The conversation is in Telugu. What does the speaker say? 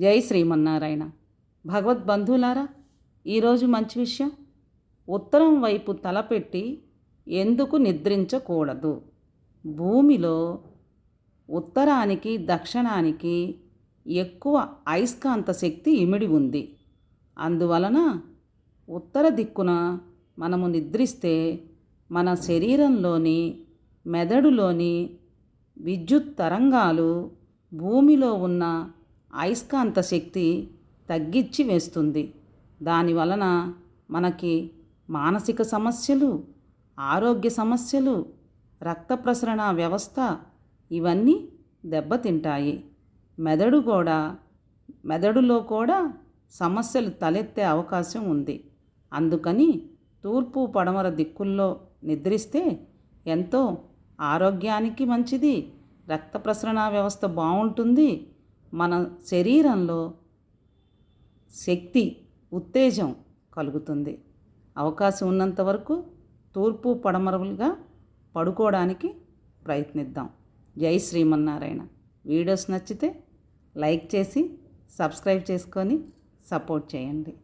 జై శ్రీమన్నారాయణ. భగవద్బంధువులారా ఈరోజు మంచి విషయం. ఉత్తరం వైపు తలపెట్టి ఎందుకు నిద్రించకూడదు? భూమిలో ఉత్తరానికి దక్షిణానికి ఎక్కువ అయస్కాంత శక్తి ఇమిడి ఉంది. అందువలన ఉత్తర దిక్కున మనము నిద్రిస్తే మన శరీరంలోని మెదడులోని విద్యుత్ తరంగాలు భూమిలో ఉన్న అయస్కాంత శక్తి తగ్గించి వేస్తుంది. దానివలన మనకి మానసిక సమస్యలు ఆరోగ్య సమస్యలు రక్త ప్రసరణ వ్యవస్థ ఇవన్నీ దెబ్బతింటాయి. మెదడు కూడా మెదడులో కూడా సమస్యలు తలెత్తే అవకాశం ఉంది. అందుకని తూర్పు పడమర దిక్కుల్లో నిద్రిస్తే ఎంతో ఆరోగ్యానికి మంచిది రక్త ప్రసరణ వ్యవస్థ బాగుంటుంది మన శరీరంలో శక్తి ఉత్తేజం కలుగుతుంది. అవకాశం ఉన్నంత వరకు తూర్పు పడమరలుగా పడుకోవడానికి ప్రయత్నిద్దాం. జై శ్రీమన్నారాయణ. వీడియోస్ నచ్చితే లైక్ చేసి సబ్స్క్రైబ్ చేసుకొని సపోర్ట్ చేయండి.